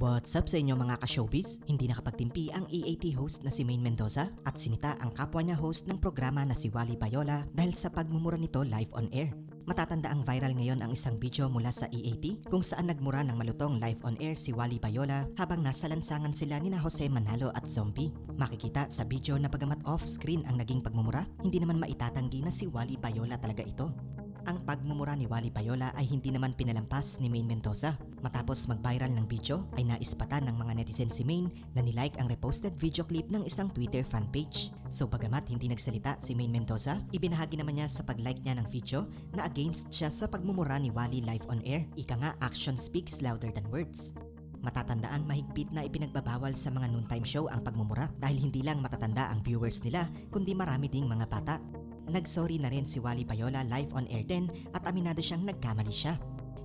What's up sa inyo mga ka-showbiz? Hindi nakapagtimpi ang EAT host na si Maine Mendoza at sinita ang kapwa niya host ng programa na si Wally Bayola dahil sa pagmumura nito live on air. Matatanda ang viral ngayon ang isang video mula sa EAT kung saan nagmura ng malutong live on air si Wally Bayola habang nasa lansangan sila ni na Jose Manalo at Zombie. Makikita sa video na bagamat off-screen ang naging pagmumura, hindi naman maitatanggi na si Wally Bayola talaga ito. Ang pagmumura ni Wally Bayola ay hindi naman pinalampas ni Maine Mendoza. Matapos mag-viral ng video ay naispatan ng mga netizen si Maine na nilike ang reposted video clip ng isang Twitter fanpage. So bagamat hindi nagsalita si Maine Mendoza, ibinahagi naman niya sa pag-like niya ng video na against siya sa pagmumura ni Wally live on air. Ika nga action speaks louder than words. Matatandaan mahigpit na ipinagbabawal sa mga noontime show ang pagmumura dahil hindi lang matatanda ang viewers nila kundi marami ding mga bata. Nagsorry na rin si Wally Bayola live on air din at aminado siyang nagkamali siya.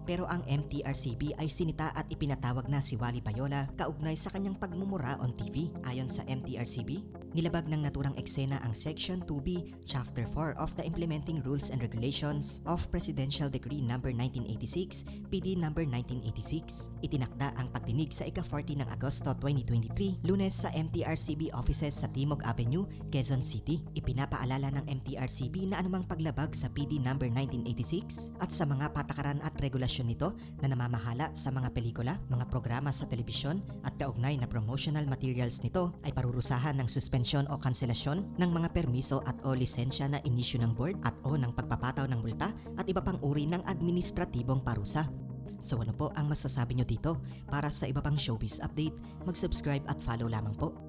Pero ang MTRCB ay sinita at ipinatawag na si Wally Bayola kaugnay sa kanyang pagmumura on TV. Ayon sa MTRCB, nilabag ng naturang eksena ang Section 2B, Chapter 4 of the Implementing Rules and Regulations of Presidential Decree No. 1986, PD No. 1986. Itinakda ang pagdinig sa ika-40 ng Agosto 2023, lunes sa MTRCB offices sa Timog Avenue, Quezon City. Ipinapaalala ng MTRCB na anumang paglabag sa PD No. 1986 at sa mga patakaran at regulasyon nito na namamahala sa mga pelikula, mga programa sa telebisyon at kaugnay na promotional materials nito ay parurusahan ng suspensyon o kanselasyon ng mga permiso at o lisensya na inisyu ng board at o ng pagpapataw ng multa at iba pang uri ng administratibong parusa. So ano po ang masasabi nyo dito? Para sa iba pang showbiz update, mag-subscribe at follow lamang po.